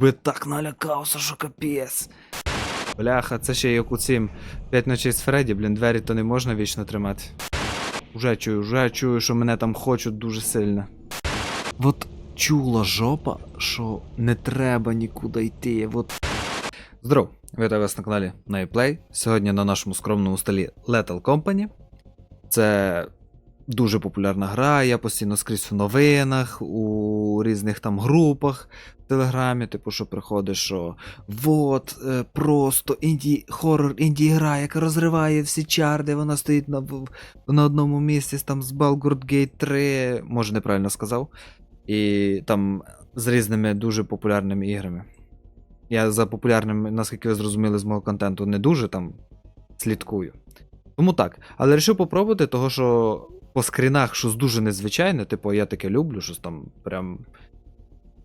би так налякався, що капець. Бляха, це ще як у цім 5 ночей з Фредді, блін, двері то не можна вічно тримати. Уже чую, вже чую, що мене там хочуть дуже сильно. От чула жопа, що не треба нікуди йти. От. Здоров, вітаю вас на каналі NightPlay. Сьогодні на нашому скромному столі Lethal Company. Це дуже популярна гра, я постійно скрізь в новинах, у різних там групах в Телеграмі, типу, що приходить, що вот, е, просто інді, хорор інді гра, яка розриває всі чарди, вона стоїть на, на одному місці там з Balgurt Gate 3, може неправильно сказав. І там з різними дуже популярними іграми. Я за популярним, наскільки ви зрозуміли з мого контенту, не дуже там слідкую. Тому так. Але вирішив попробувати, того що по скрінах щось дуже незвичайне, типу, я таке люблю, щось там прям.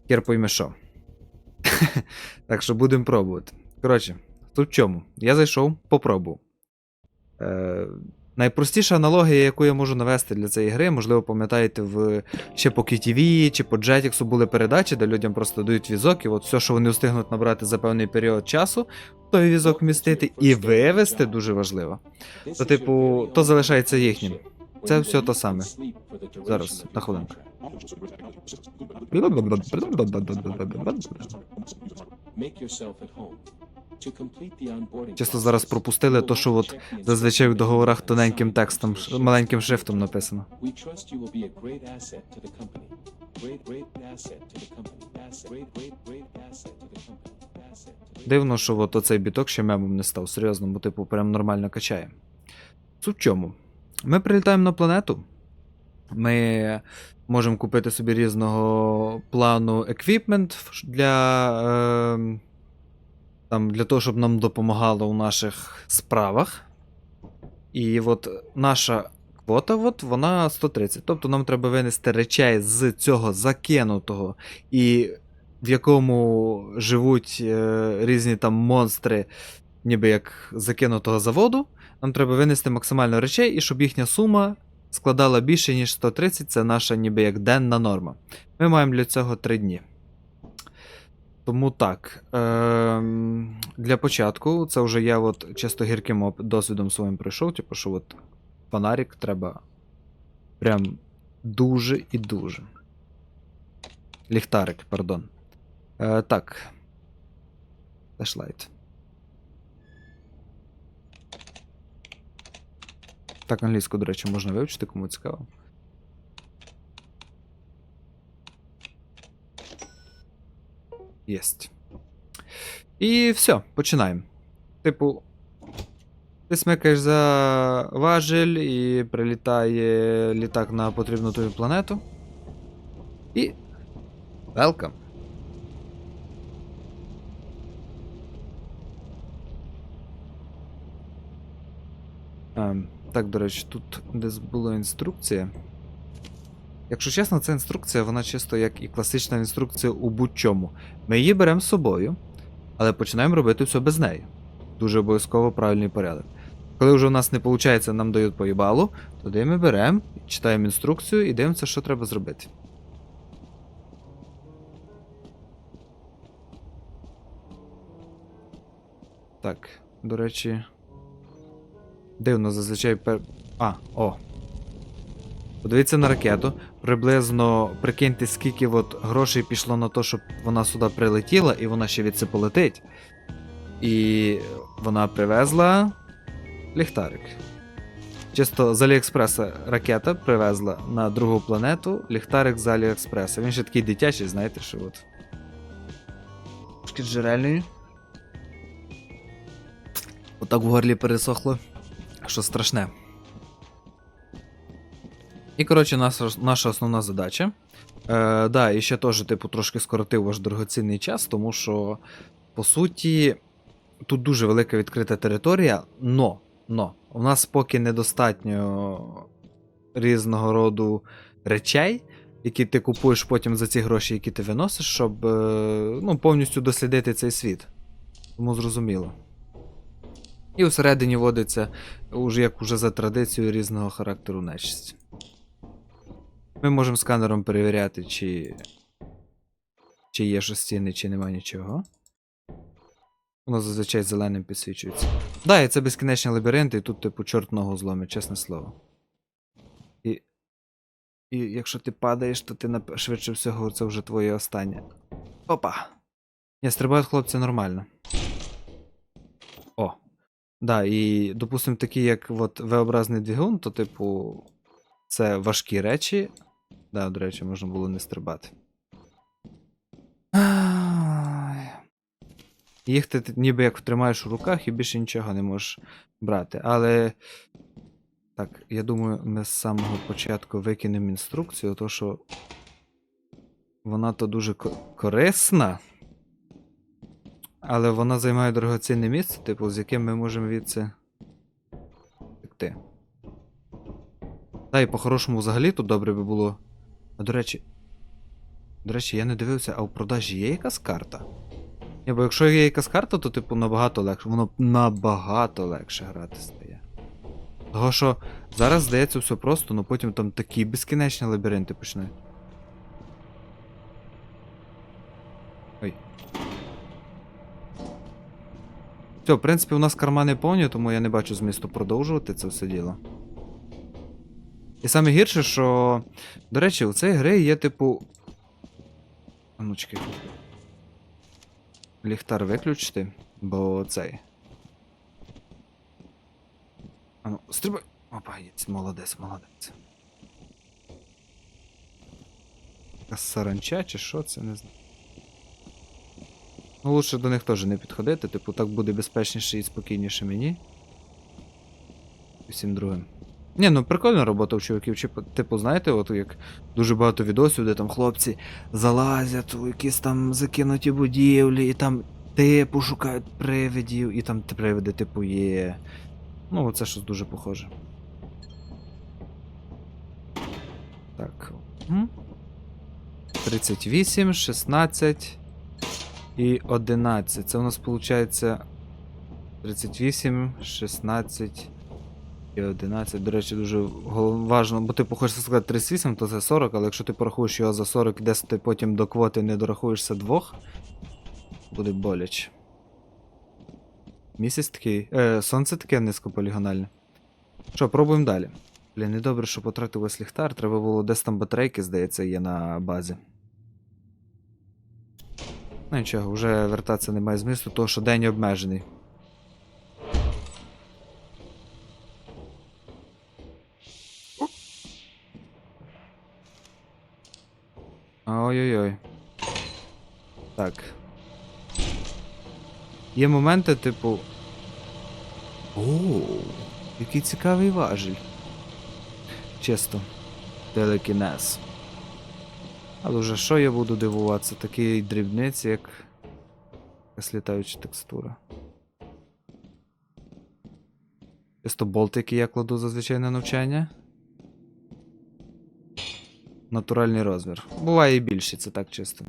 Хер пойме що. так що будемо пробувати. Коротше, тут в чому? Я зайшов, попробував. Е, найпростіша аналогія, яку я можу навести для цієї гри, можливо, пам'ятаєте, в ще по KTV чи по Jetix були передачі, де людям просто дають візок, і от все, що вони встигнуть набрати за певний період часу, той візок вмістити і вивезти дуже важливо. То, типу, то залишається їхнім. Це все то саме. Зараз, на хвилинку. Часто зараз пропустили то, що от зазвичай в договорах тоненьким текстом, маленьким шрифтом написано. Дивно, що от оцей біток ще мемом не став, серйозно, бо типу прям нормально качає. Суть в чому? Ми прилітаємо на планету. Ми можемо купити собі різного плану еквіпмент для, е, для того, щоб нам допомагало у наших справах. І от наша квота, от, вона 130. Тобто нам треба винести речей з цього закинутого і в якому живуть е, різні там монстри, ніби як закинутого заводу. Нам треба винести максимально речей, і щоб їхня сума складала більше, ніж 130, це наша ніби як денна норма. Ми маємо для цього 3 дні. Тому так. Ем, для початку, це вже я от чисто гірким досвідом своїм пройшов, типу, що от фонарик треба прям дуже і дуже. Ліхтарик, пардон. Е, так. Флешлайт. Так, англійську, до речі, можна вивчити, кому цікаво. Єсть. І все, починаємо. Типу, ти смикаєш за важель і прилітає літак на потрібну тобі планету. І. Welcome. Ем, так, до речі, тут десь була інструкція. Якщо чесно, ця інструкція, вона чисто як і класична інструкція у будь-чому. Ми її беремо з собою, але починаємо робити все без неї. Дуже обов'язково правильний порядок. Коли вже у нас не виходить, нам дають поїбалу, тоді ми беремо, читаємо інструкцію і дивимося, що треба зробити. Так, до речі. Дивно, зазвичай пер. А, о. Подивіться на ракету. Приблизно прикиньте, скільки от грошей пішло на те, щоб вона сюди прилетіла, і вона ще від це полетить. І вона привезла ліхтарик. Чисто з Аліекспреса ракета привезла на другу планету ліхтарик з Аліекспреса. Він ще такий дитячий, знаєте, що от. Трошки джерельний. Отак в горлі пересохло. Що страшне. І, коротше, наша, наша основна задача. Е, да, і ще теж, типу, трошки скоротив ваш дорогоцінний час, тому що, по суті, тут дуже велика відкрита територія, но, но, у нас поки недостатньо різного роду речей, які ти купуєш потім за ці гроші, які ти виносиш, щоб е, ну, повністю дослідити цей світ. Тому зрозуміло. І всередині водиться, уже як уже за традицією різного характеру нечисть. Ми можемо сканером перевіряти, чи. чи є що стіни, чи нема нічого. Воно зазвичай зеленим підсвічується. Да, і це безкінечні лабіринти, і тут, типу, чорт ногу зломить, чесне слово. І. І якщо ти падаєш, то ти нап... швидше всього це вже твоє останнє. Опа! Ні, стрибають хлопці нормально. Да, і, допустимо, такі, як от V-образний двигун, то, типу, це важкі речі. Да, до речі, можна було не стрибати. Їх ти ніби як тримаєш у руках і більше нічого не можеш брати. Але. Так, я думаю, ми з самого початку викинемо інструкцію, то що вона то дуже корисна. Але вона займає дорогоцінне місце, типу, з яким ми можемо від це втекти. Та і по-хорошому взагалі тут добре би було. А до речі. До речі, я не дивився, а в продажі є якась карта? Ні, бо якщо є якась карта, то типу набагато легше. Воно набагато легше грати стає. Того що зараз здається все просто, але потім там такі безкінечні лабіринти почнуть. Ой. Все, в принципі, у нас кармани повні, тому я не бачу змісту продовжувати це все діло. І саме гірше, що. До речі, у цієї гри є, типу. А ну. Ліхтар виключити, бо цей. А ну, стрибай. Опа, є, молодець, молодець. Саранча чи що це, не знаю. Ну, лучше до них теж не підходити, типу, так буде безпечніше і спокійніше мені. І всім другим. Ні, ну прикольна робота у чуваків. Типу, знаєте, от як дуже багато відосів, де там хлопці залазять у якісь там закинуті будівлі, і там типу шукають привидів, і там привиди, типу, є. Ну, це щось дуже похоже. Так. 38, 16 і 11. Це у нас виходить 38, 16 і 11. До речі, дуже важно, бо типу хочеться сказати 38, то це 40, але якщо ти порахуєш його за 40, десь ти потім до квоти не дорахуєшся двох, буде боляче. Місяць такий. Е, сонце таке низькополігональне. Що, пробуємо далі. Блін, недобре, що потратив ось ліхтар. Треба було десь там батарейки, здається, є на базі. Ну нічого, вже вертатися немає змісту, тому що день обмежений. Ой-ой-ой. Так. Є моменти, типу. О, який цікавий важіль. Чисто. Телекінез. Але вже що я буду дивуватися? Такі дрібниці, як. якась літаюча текстура. Чисто болти, який я кладу зазвичай на навчання. Натуральний розмір. Буває і більше, це так чисто.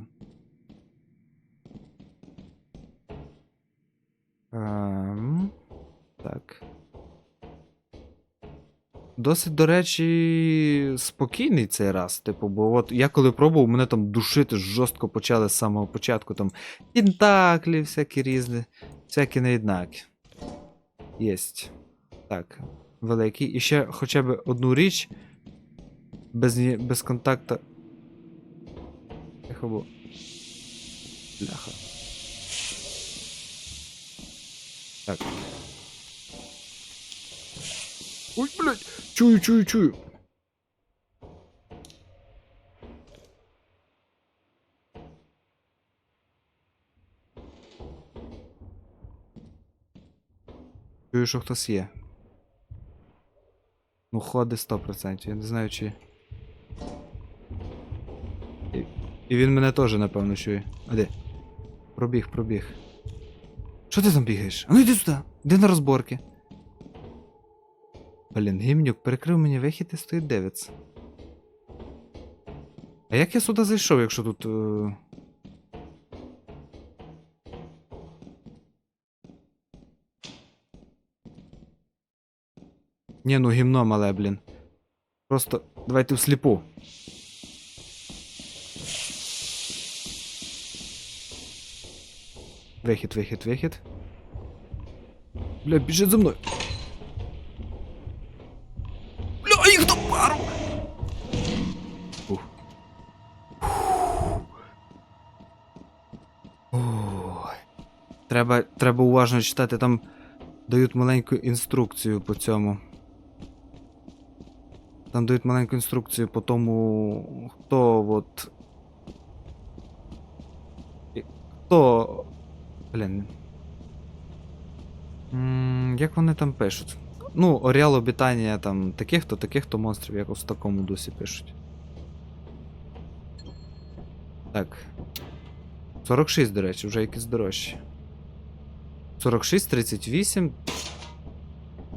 Досить, до речі, спокійний цей раз. Типу, бо от я коли пробував, мене там душити жорстко почали з самого початку. Там тінтаклі, всякі різні, всякі неєднакі. Єсть. Так, великий. І ще хоча б одну річ. Без, без контакта. Тихо було. Бляха. Так. Ой, блядь! Чую, чую, чую. Чую, що хтось є. Ну, ходи 100%. Я не знаю, чи. І, він мене теж, напевно, чує. А де? Пробіг, пробіг. Що ти там бігаєш? А ну йди сюди, йди на розборки. Блін, гімнюк перекрив мені вихід і стоїть дивиться. А як я сюди зайшов, якщо тут. Е... Ні, ну гімно мале, блін. Просто давайте всліпу. Вихід, вихід, вихід. Бля, біжить за мною. Ой. Треба, треба уважно читати, там дають маленьку інструкцію по цьому. Там дають маленьку інструкцію по тому, хто от. Хто. Блін. Як вони там пишуть? Ну, Оріал обітання там таких-то, таких-то монстрів, якось в такому дусі пишуть. Так. 46, до речі, вже якісь дорожчі. 46, 38.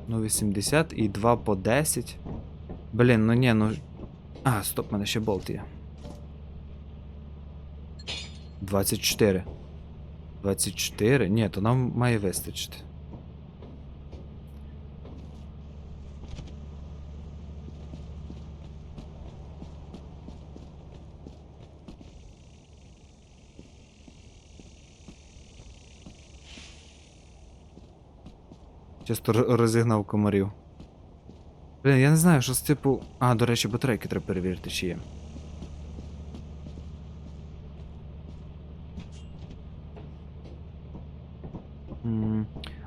Ну, 80 і 2 по 10. Блін, ну ні, ну. А, стоп, мене ще болт є. 24. 24? Ні, то нам має вистачити. Чисто ро- розігнав комарів. Блін, я не знаю, що з типу. А, до речі, батарейки треба перевірити, чи є.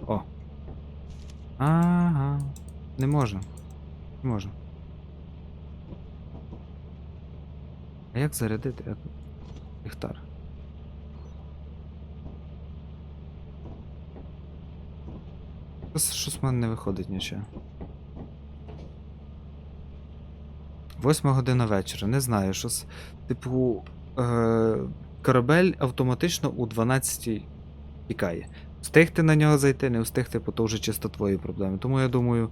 О. Ага. Не можна. Не можна. А як зарядити ліхтар? Щось, в мене не виходить нічого. Восьма година вечора. Не знаю, щось. Типу. Е- корабель автоматично у 12 тікає. Встигти на нього зайти, не встигти, бо то вже чисто твої проблеми. Тому я думаю,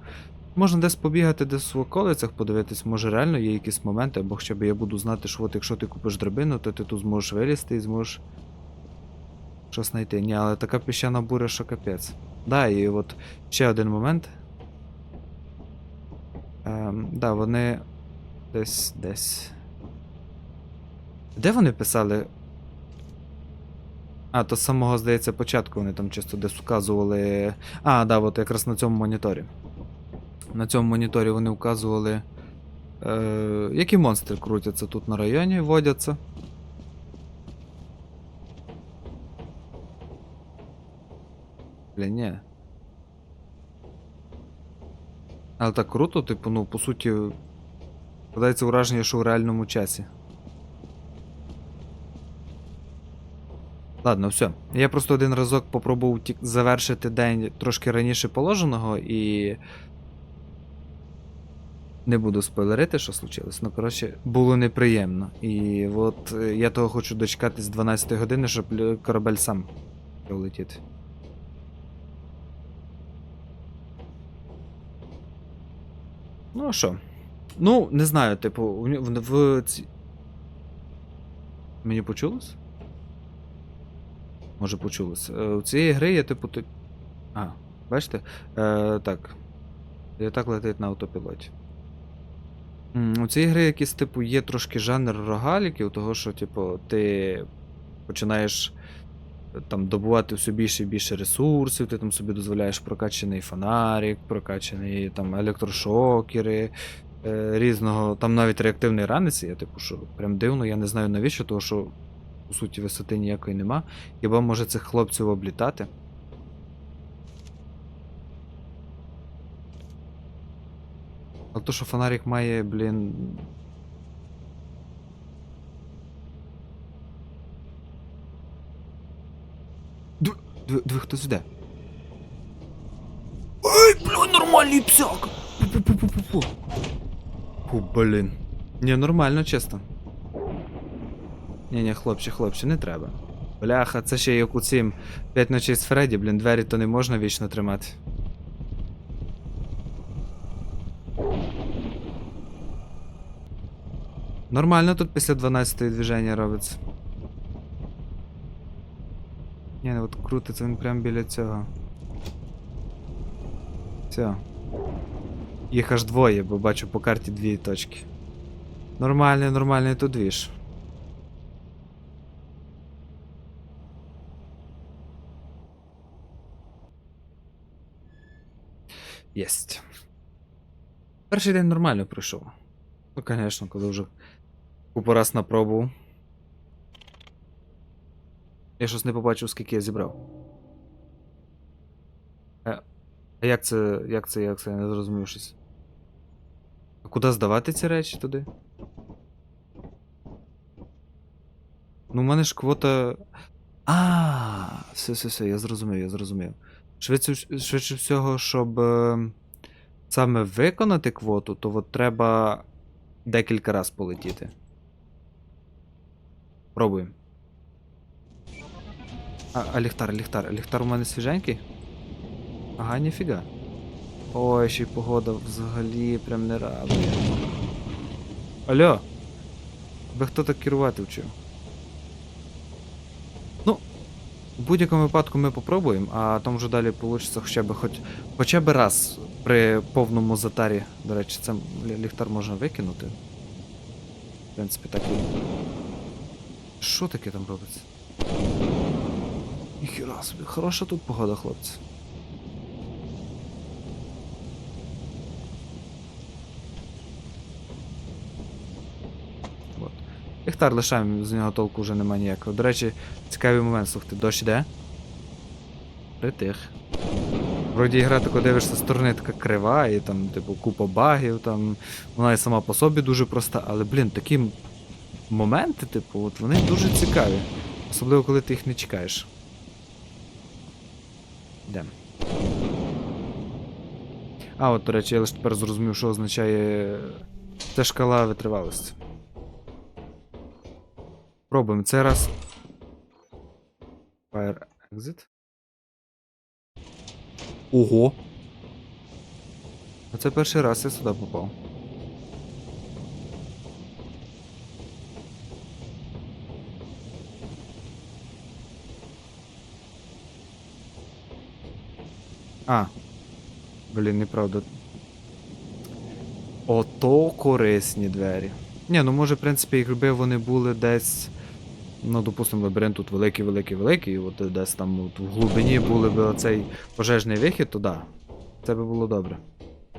можна десь побігати, десь в околицях, подивитись, може реально є якісь моменти, або хоча б я буду знати, що от якщо ти купиш драбину, то ти тут зможеш вилізти і зможеш щось знайти. Ні, але така піщана буря, що капець. Да, і от ще один момент. Ем, да, вони десь десь. Де вони писали? А, то з самого, здається, початку вони там чисто десь вказували. А, да, от якраз на цьому моніторі. На цьому моніторі вони вказували. Е, які монстри крутяться тут на районі, водяться. Ні. Але так круто, типу, ну, по суті, подається враження, що в реальному часі. Ладно, все. Я просто один разок попробував завершити день трошки раніше положеного і. Не буду спойлерити, що случилось. Ну, коротше, було неприємно. І от е, я того хочу дочекатись 12 години, щоб корабель сам полетіти. Ну, а що? Ну, не знаю, типу, в, в, ці... Мені почулось? Може почулось. Е, У цієї гри є, типу, ти... А, бачите? Е, так. І так летить на автопілоті. У цієї гри якийсь, типу, є трошки жанр рогаліків, того, що, типу, ти починаєш там добувати все більше і більше ресурсів, ти там собі дозволяєш прокачаний фонарик, прокачаний там електрошокери, е, різного, там навіть реактивний ранець є, типу, що прям дивно, я не знаю навіщо, того що по суті висоти ніякої нема. Хіба може цих хлопців облітати? А то, що фонарик має, блін. Диви, хтось йде. Ей, блін, нормальний псяк! Пу-пу-пу-пу-пу. Фу, блін. Ні, нормально, чесно. Ні, ні, хлопче, хлопче, не треба. Бляха, це ще як у цім 5 ночей з Фредді, блін, двері то не можна вічно тримати. Нормально тут після 12 движення робиться. крутиться, він прям біля цього. Все. Їх аж двоє, бо бачу по карті дві точки. Нормальний, нормальний тут двіж. Єсть. Перший день нормально пройшов. Ну, звісно, коли вже купу раз пробу. Я щось не побачив, скільки я зібрав. Е, А як це, як це, як це, я не зрозумів щось. А куди здавати ці речі туди? Ну, в мене ж квота. А, все, все, все, я зрозумів, я зрозумів. Швидше, швидше всього, щоб е, саме виконати квоту, то от треба декілька разів полетіти. Пробуємо. А, а ліхтар, ліхтар. Ліхтар у мене свіженький? Ага, ніфіга. Ой, ще й погода взагалі прям не радує. Алло! Ви хто так керувати вчив? Ну, в будь-якому випадку ми попробуємо, а там вже далі вийде хоча б хоч, хоча б раз при повному затарі. До речі, це ліхтар можна викинути. В принципі, так і. Що таке там робиться? Ніхіра собі, хороша тут погода, хлопці. От. Лишаємо, з нього толку вже немає ніякого. До речі, цікавий момент, слухайте, дощ іде. Притих. Вроді гра тако дивишся сторони така крива, і там, типу, купа багів, там. Вона і сама по собі дуже проста, але, блін, такі моменти, типу, от вони дуже цікаві. Особливо, коли ти їх не чекаєш. Йдем. А, от, до речі, я лише тепер зрозумів, що означає. Це шкала витривалості. Пробуємо цей раз. Fire exit. Ого! Оце перший раз я сюди попав. А. Блін, неправда. Ото корисні двері. Ні, ну може, в принципі, якби вони були десь. Ну, допустимо, лабіринт тут великий, великий, великий, і от десь там от в глибині були б оцей пожежний вихід, то да. Це би було добре.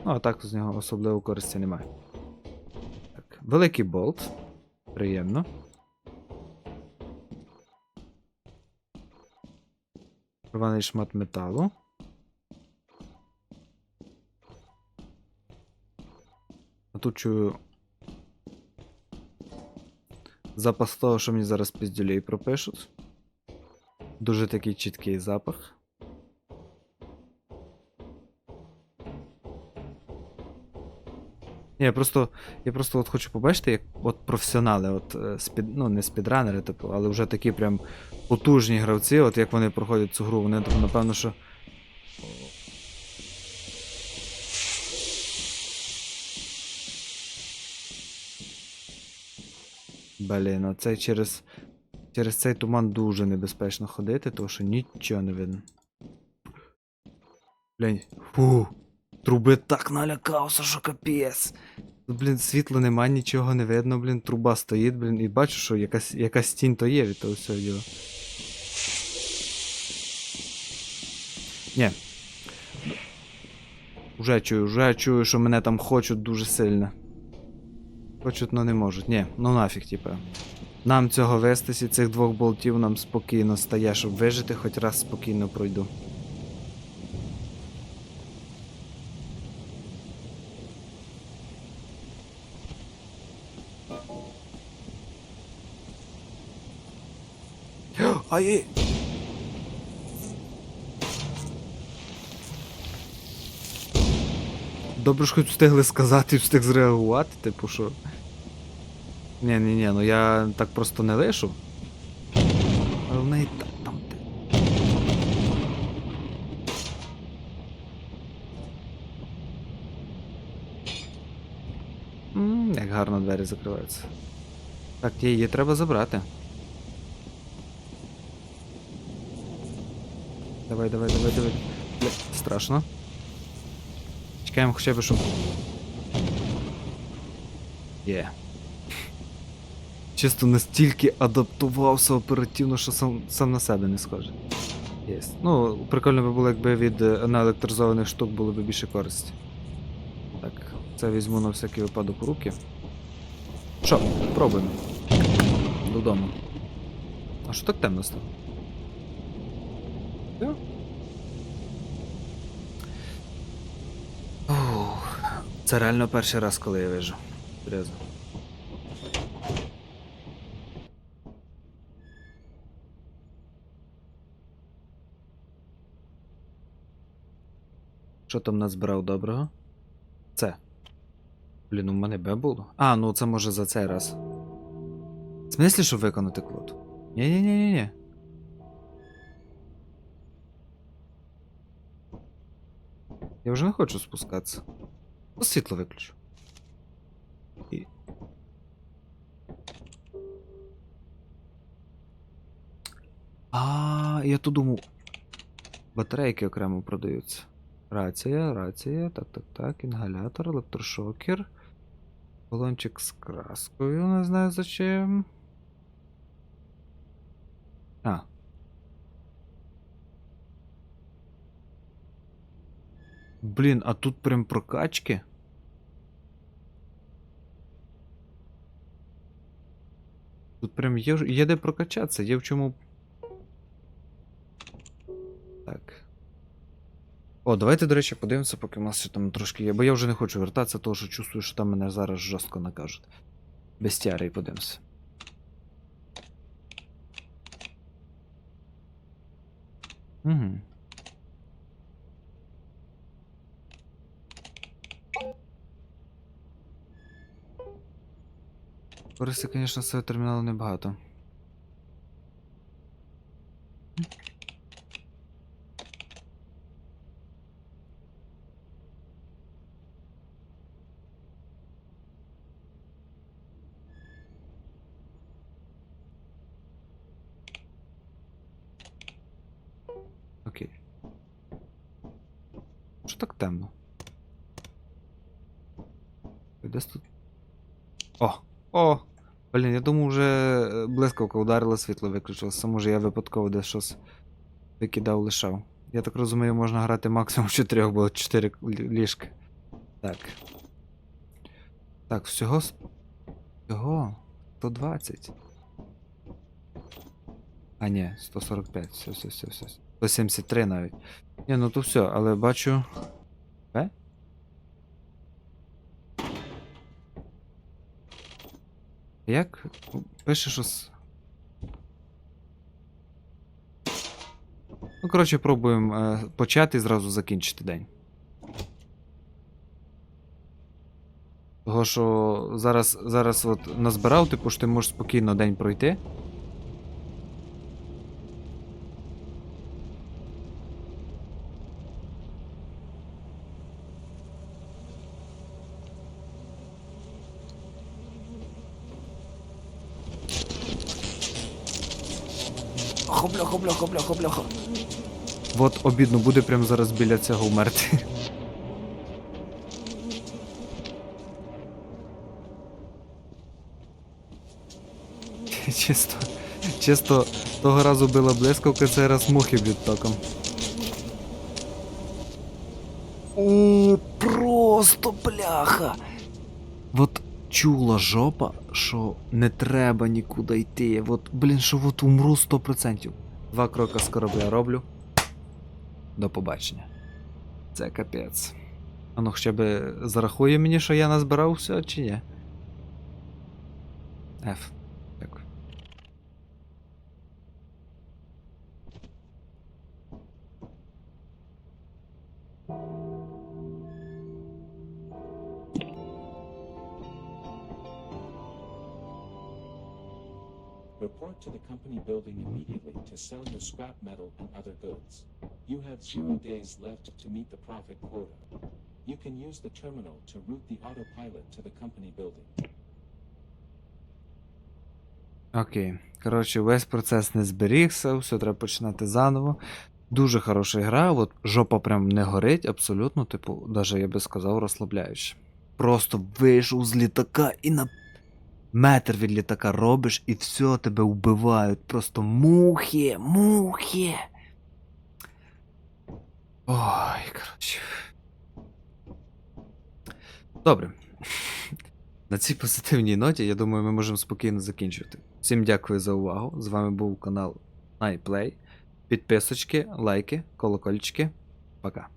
Ну, а так з нього особливо користі немає. Так, великий болт. Приємно. Рваний шмат металу. Тут чую. Запас того, що мені зараз піздюлей пропишуть. Дуже такий чіткий запах. Я просто, я просто от хочу побачити, як от професіонали, от е, спід, ну не спідранери, типу, але вже такі прям потужні гравці, от як вони проходять цю гру, вони напевно, що. Блін, а це через. Через цей туман дуже небезпечно ходити, тому що нічого не видно. Блін. Фу. Труби так налякався, що капець. Тут, блін, світла нема, нічого не видно, блін, труба стоїть, блін, і бачу, що якась, якась тінь то є від того всього діла. Ні. Уже чую, вже чую, що мене там хочуть дуже сильно. Хочуть, но не можуть. Ні, ну нафіг, типа. Нам цього вестись і цих двох болтів нам спокійно стає, щоб вижити, хоч раз спокійно пройду. Ай! Добре ж хоч встигли сказати встиг зреагувати, типу що. Ні, ні, ні, ну я так просто не лишу. Але в неї та- там. М, Як гарно двері закриваються. Так, її треба забрати. Давай, давай, давай, давай. Страшно. Чекаємо хоча б, щоб. Є. Чисто настільки адаптувався оперативно, що сам, сам на себе не схоже. Є. Ну, прикольно би було, якби від е, неелектризованих штук було б більше користі. Так, це візьму на всякий випадок у руки. Що, пробуємо. Додому. А що так темно стало? Все? Це реально перший раз, коли я вижу. Серйозно. Що там назбирав доброго? Це. Блін, у мене Б було. А, ну це може за цей раз. В смислі, щоб виконати квоту? Ні-ні-ні-ні. Я вже не хочу спускатися. Ну, світло виключу. І... А, я тут думав. Батарейки окремо продаються. Рація, рація, так, так, так, інгалятор, електрошокер. Балончик з краскою, не знаю зачем. А. Блін, а тут прям прокачки. Тут прям є, є де прокачатися, є в чому. Так. О, давайте, до речі, подивимося, поки в нас ще там трошки є. Бо я вже не хочу вертатися, тому що чувствую, що там мене зараз жорстко накажуть. Бестіарій подивимося. Угу. Користі, звісно, цього терміналу небагато. Окей. Так темно? Десь тут. О! О! Блін, я думаю, вже е, блискавка ударила, світло виключилося. Може я випадково десь щось викидав, лишав. Я так розумію, можна грати максимум в чотирьох, бо чотири лі- ліжка. Так. Так, всього. Всього 120. А, ні, 145. Все, все, все, все. 173 навіть. Ні, ну то все, але бачу. Е? Як? Пише щось. Ну, коротше, пробуємо е, почати і зразу закінчити день. Того, що зараз, зараз от назбирав, типу, що ти можеш спокійно день пройти. Бляха, бляха, бляха. Вот обідно буде прямо зараз біля цього вмерти. Чисто. Чисто того разу била блискавка, цей раз мухи б'ють током. О, просто бляха. Вот чула жопа, що не треба нікуди йти. От, блін, що от умру 100%. Два кроки з корабля роблю. До побачення. Це капець. А ну хоча б зарахує мені, що я назбирався, чи ні? F. Report to the company building immediately to sell your scrap metal and other goods. You have zero days left to meet the profit quota. You can use the terminal to route the autopilot to the company building. Окей. Коротше, весь процес не зберігся, все треба починати заново. Дуже хороша гра, от жопа прям не горить, абсолютно, типу, даже я би сказав, розслабляюче. Просто вийшов з літака і на метр від літака робиш, і все тебе вбивають. Просто мухи, мухи. Ой, коротше. Добре. На цій позитивній ноті, я думаю, ми можемо спокійно закінчувати. Всім дякую за увагу. З вами був канал iPlay. Підписочки, лайки, колокольчики. Пока.